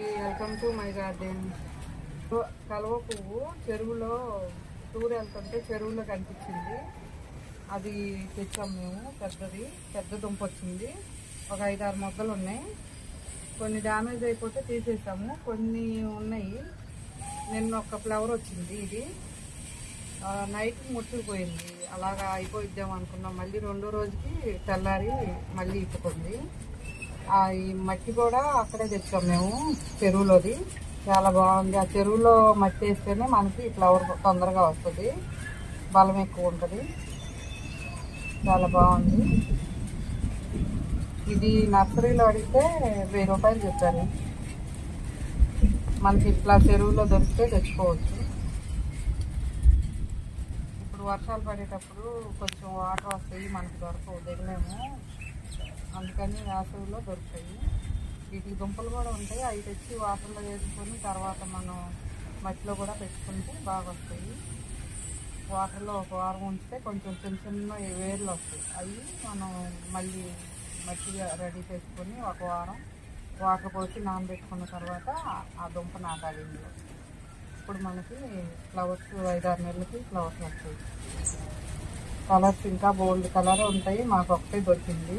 Welcome to my garden. కలువ పువ్వు చెరువులో టూర్ వెళ్తుంటే చెరువులో కనిపించింది. అది తెచ్చాం మేము పెద్దది పెద్ద దుంప వచ్చింది. ఒక ఐదారు మొక్కలు మొగ్గలు ఉన్నాయి. కొన్ని డ్యామేజ్ అయిపోతే తీసేసాము. కొన్ని ఉన్నాయి. నిన్న ఒక ఫ్లవర్ వచ్చింది ఇది. నైట్ ముట్టుకుపోయింది. అలాగా అయిపోయిద్దాం అనుకున్నాం. మళ్ళీ రెండో రోజుకి తెల్లారి మళ్ళీ ఇప్పుకుంది. ఈ మట్టి కూడా అక్కడే తెచ్చాం మేము చెరువులోది. చాలా బాగుంది. ఆ చెరువులో మట్టి వేస్తేనే మనకి ఫ్లవర్ తొందరగా వస్తుంది. బలం ఎక్కువ ఉంటుంది. చాలా బాగుంది. ఇది నర్సరీలో అడిగితే వెయ్యి రూపాయలు చెప్పారు. మనకి ఇట్లా చెరువులో దొరికితే తెచ్చుకోవచ్చు. ఇప్పుడు వర్షాలు పడేటప్పుడు కొంచెం వాటర్ వస్తాయి మనకి దొరకవు. దిగలేము. అందుకని వేసవిలో దొరుకుతాయి. వీటి దుంపలు కూడా ఉంటాయి. అవి తెచ్చి వాటర్లో వేసుకొని తర్వాత మనం మట్టిలో కూడా పెట్టుకుంటే బాగా వస్తాయి వాటర్లో ఒక వారం ఉంచితే కొంచెం చిన్న చిన్న వేర్లు వస్తాయి. అవి మనం మళ్ళీ మట్టిగా రెడీ చేసుకొని ఒక వారం వాటర్ పోసి నానబెట్టుకున్న తర్వాత ఆ దుంప నాటాలి ఇందులో. ఇప్పుడు మనకి ఫ్లవర్స్ ఐదారు నెలలకి ఫ్లవర్స్ వస్తాయి. కలర్స్ ఇంకా బోల్డ్ కలర్ ఉంటాయి. మాకు ఒకటే దొరికింది.